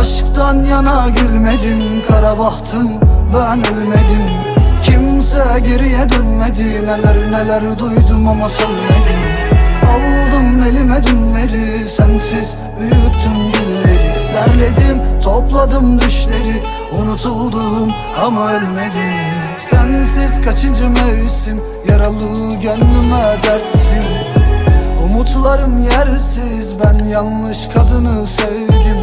Aşktan yana gülmedim Kara bahtım ben ölmedim. Kimse geriye dönmedi Neler neler duydum ama söylemedim Aldım elime dünleri Sensiz büyüttüm gülleri Derledim topladım düşleri Unutuldum ama ölmedim. Sensiz kaçıncı mevsim Yaralı gönlüme dertsin. Umutlarım yersiz ben yanlış kadını sevdim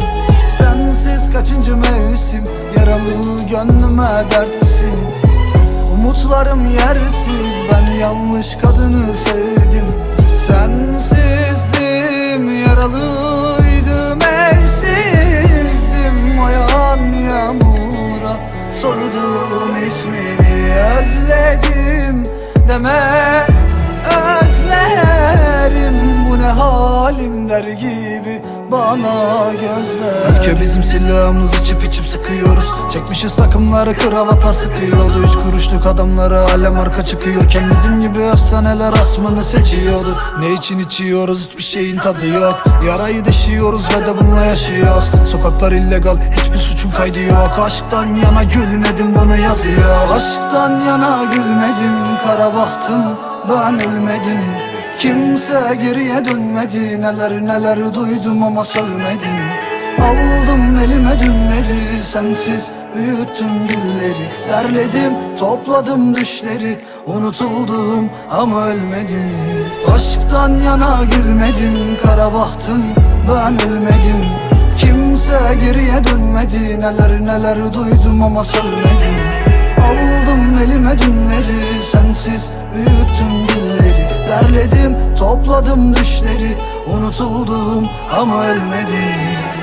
Sensiz kaçıncı mevsim? Yaralı gönlüme dertsin. Umutlarım yersiz ben yanlış kadını sevdim. Sensizdim yaralıydım evsizdim. O yağan yağmura sordum ismini özledim deme. Özlerim bu ne halim der gibi bana gözler. Ülke bizim silahımız içip içip sıkıyoruz. Çekmişiz takımları kravatlar sıkıyordu. Üç kuruşluk adamları alem arka çıkıyorken Bizim gibi efsaneler asmını seçiyordu. Ne için içiyoruz? Hiçbir şeyin tadı yok. Yarayı deşiyoruz ve de bununla yaşıyoruz. Sokaklar illegal hiçbir suçun kaydı yok. Aşktan yana gülmedim bunu yazıyor. Aşktan yana gülmedim kara bahtım ben ölmedim Kimse geriye dönmedi. Neler neler duydum ama söylemedim Aldım elime dünleri Sensiz büyüttüm gülleri Derledim topladım düşleri. Unutuldum ama ölmedim. Aşktan yana gülmedim Kara bahtım ben ölmedim. Kimse geriye dönmedi. Neler neler duydum ama söylemedim Aldım elime dünleri Sensiz büyüttüm gülleri Derledim topladım düşleri Unutuldum ama ölmedim